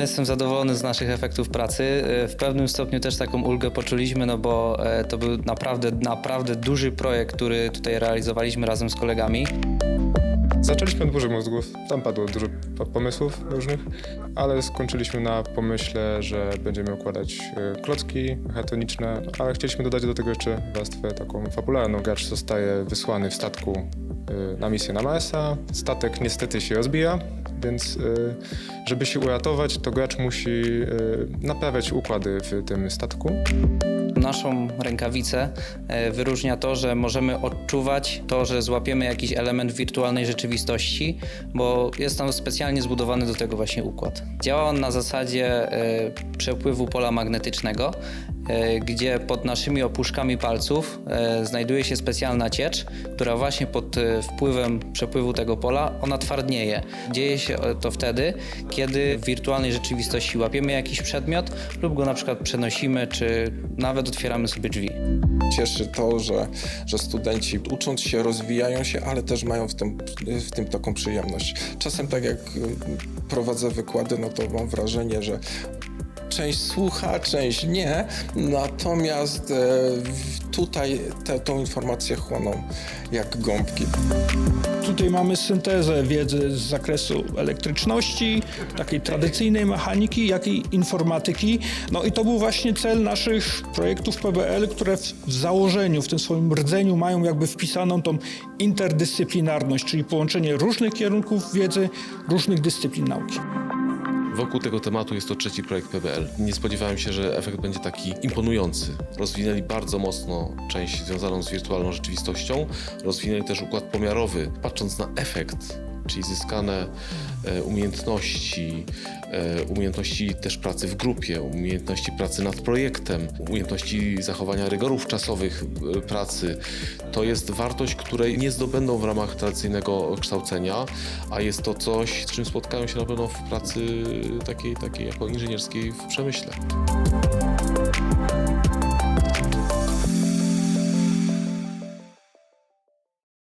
pewno jestem zadowolony z naszych efektów pracy. E, W pewnym stopniu też taką ulgę poczuliśmy, no bo e, to był naprawdę, naprawdę duży projekt, który tutaj realizowaliśmy razem z kolegami. Zaczęliśmy od burzy mózgów. Tam padło dużo po- pomysłów różnych, ale skończyliśmy na pomyśle, że będziemy układać e, klocki mechatoniczne, ale chcieliśmy dodać do tego jeszcze warstwę taką fabularną. Gracz zostaje wysłany w statku na misję na Marsa. Statek niestety się rozbija, więc e, żeby się uratować, to gracz musi e, naprawiać układy w tym statku. Naszą rękawicę e, wyróżnia to, że możemy odczuwać to, że złapiemy jakiś element wirtualnej rzeczywistości, bo jest tam specjalnie zbudowany do tego właśnie układ. Działa on na zasadzie przepływu pola magnetycznego, gdzie pod naszymi opuszkami palców e, znajduje się specjalna ciecz, która właśnie pod e, wpływem przepływu tego pola ona twardnieje. Dzieje się e, to wtedy, kiedy w wirtualnej rzeczywistości łapiemy jakiś przedmiot lub go na przykład przenosimy, czy nawet otwieramy sobie drzwi. Cieszy to, że, że studenci ucząc się, rozwijają się, ale też mają w tym, w tym taką przyjemność. Czasem tak jak y, prowadzę wykłady, no to mam wrażenie, że część słucha, część nie, natomiast e, tutaj te, tą informację chłoną jak gąbki. Tutaj mamy syntezę wiedzy z zakresu elektryczności, takiej tradycyjnej mechaniki, jak i informatyki. No i to był właśnie cel naszych projektów PBL, które w założeniu, w tym swoim rdzeniu mają jakby wpisaną tą interdyscyplinarność, czyli połączenie różnych kierunków wiedzy, różnych dyscyplin nauki. Wokół tego tematu jest to trzeci projekt PBL. Nie spodziewałem się, że efekt będzie taki imponujący. Rozwinęli bardzo mocno część związaną z wirtualną rzeczywistością, rozwinęli też układ pomiarowy. Patrząc na efekt, czyli zyskane e, umiejętności, e, umiejętności też pracy w grupie, umiejętności pracy nad projektem, umiejętności zachowania rygorów czasowych e, pracy, to jest wartość, której nie zdobędą w ramach tradycyjnego kształcenia, a jest to coś, z czym spotkają się na pewno w pracy takiej, takiej jako inżynierskiej w przemyśle.